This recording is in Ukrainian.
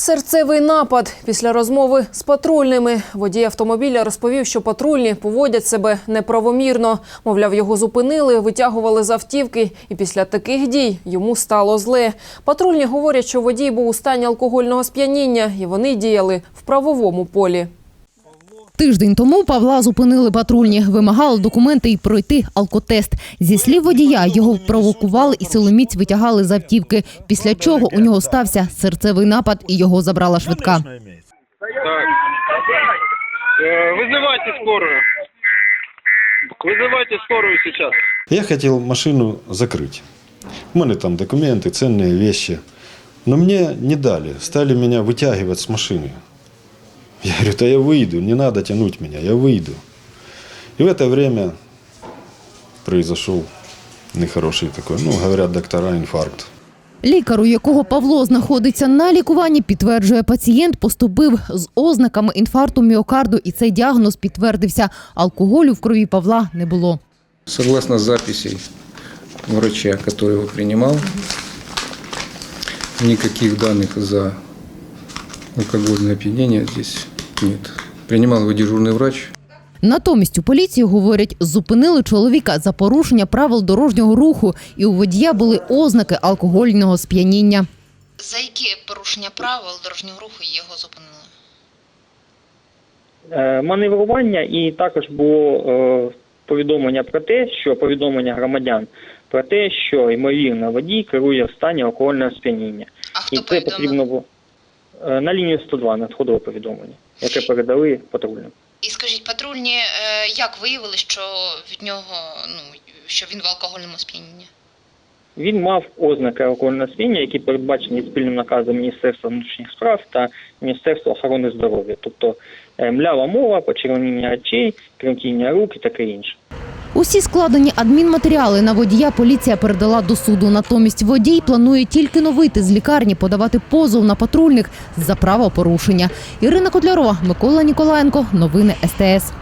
Серцевий напад після розмови з патрульними. Водій автомобіля розповів, що патрульні поводять себе неправомірно. Мовляв, його зупинили, витягували з автівки, і після таких дій йому стало зле. Патрульні говорять, що водій був у стані алкогольного сп'яніння, і вони діяли в правовому полі. Тиждень тому Павла зупинили патрульні, вимагали документи і пройти алкотест. Зі слів водія, його провокували і силоміць витягали з автівки, після чого у нього стався серцевий напад і його забрала швидка. Так. Э, Вызывайте скорую. Вызывайте скорую сейчас. Я хотел машину закрыть. У меня там документы, ценные вещи. Но мне не дали. Стали меня вытягивать с машины. Я говорю, да я выйду, не надо тянуть меня, я выйду. И в это время произошел нехороший такой, ну, говорят доктора, инфаркт. Лікар, у якого Павло знаходиться на лікуванні, підтверджує, пацієнт поступив з ознаками інфаркту міокарду, і цей діагноз підтвердився. Алкоголю в крові Павла не було. Согласно записей врача, который его принимал, никаких данных за алкогольное опьянение здесь нет. Принимал его дежурный врач. Натомість у поліції говорять, зупинили чоловіка за порушення правил дорожнього руху, і у водія були ознаки алкогольного сп'яніння. За які порушення правил дорожнього руху його зупинили? Е, маневрування і також було е, повідомлення про те, що повідомлення громадян про те, що ймовірно водій керує в стані алкогольного сп'яніння. А І це повідомив? потрібно було на лінію 102 надходило повідомлення, яке передали патрульним. І скажіть, патрульні е, як виявили, що від нього ну що він в алкогольному сп'янінні? Він мав ознаки алкогольного сп'яніння, які передбачені спільним наказом Міністерства внутрішніх справ та Міністерства охорони здоров'я, тобто е, млява мова, почервоніння очей, тремтіння рук і таке інше. Усі складені адмінматеріали на водія поліція передала до суду. Натомість водій планує тільки новити з лікарні, подавати позов на патрульних за правопорушення. Ірина Котлярова, Микола Ніколаєнко. Новини СТС.